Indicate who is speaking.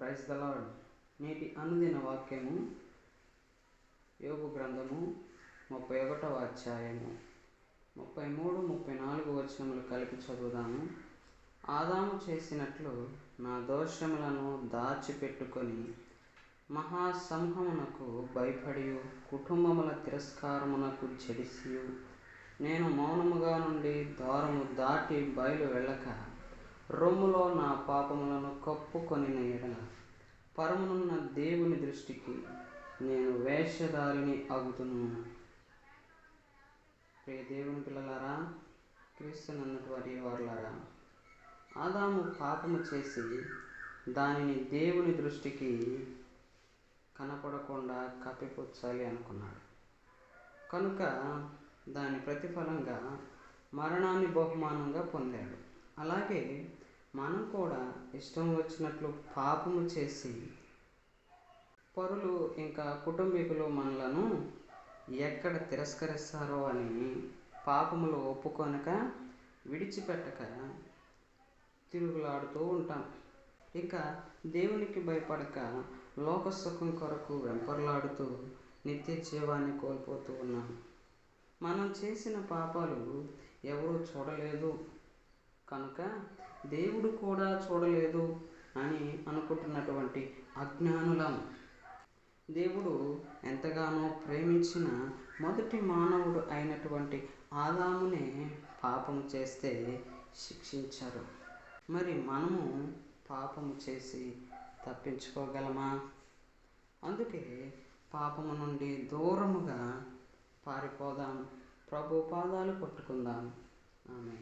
Speaker 1: Praise the lord నేటి అనుదిన వాక్యము యోగు గ్రంథము ముప్పై ఒకటవ అధ్యాయము. ముప్పై మూడు ముప్పై నాలుగు వచనములు కలిపి చదువుదాము. ఆదాము చేసినట్లు నా దోషములను దాచిపెట్టుకొని మహాసంహమునకు భయపడి కుటుంబముల తిరస్కారమునకు చెడిసియు నేను మౌనముగా నుండి ద్వారము దాటి బయలు వెళ్ళక రొమ్ములో నా పాపములను కప్పుకొని ఎడన పరమునున్న దేవుని దృష్టికి నేను వేషధారిని అగుతును ప్రియ దేవుని పిల్లలారా క్రీస్తునన్నటువంటి వారులారా ఆదాము పాపము చేసి దానిని దేవుని దృష్టికి కనపడకుండా కప్పిపుచ్చాలి అనుకున్నాడు. కనుక దాని ప్రతిఫలంగా మరణాన్ని బహుమానంగా పొందాడు. అలాగే మనం కూడా ఇష్టం వచ్చినట్లు పాపము చేసి పరులు ఇంకా కుటుంబీకులు మనలను ఎక్కడ తిరస్కరిస్తారో అని పాపములు ఒప్పుకొనక విడిచిపెట్టక తిరుగులాడుతూ ఉంటాం. ఇంకా దేవునికి భయపడక లోక సుఖం కొరకు వెంపర్లాడుతూ నిత్య జీవాన్ని కోల్పోతూ ఉన్నాం. మనం చేసిన పాపాలు ఎవరూ చూడలేదు. కనుక దేవుడు కూడా చూడలేదు అని అనుకుంటున్నటువంటి అజ్ఞానులం. దేవుడు ఎంతగానో ప్రేమించిన మొదటి మానవుడు అయినటువంటి ఆదామునే పాపము చేస్తే శిక్షించారు. మరి మనము పాపము చేసి తప్పించుకోగలమా? అందుకే పాపము నుండి దూరముగా పారిపోదాం. ప్రభు పాదాలు పట్టుకుందాం ఆమె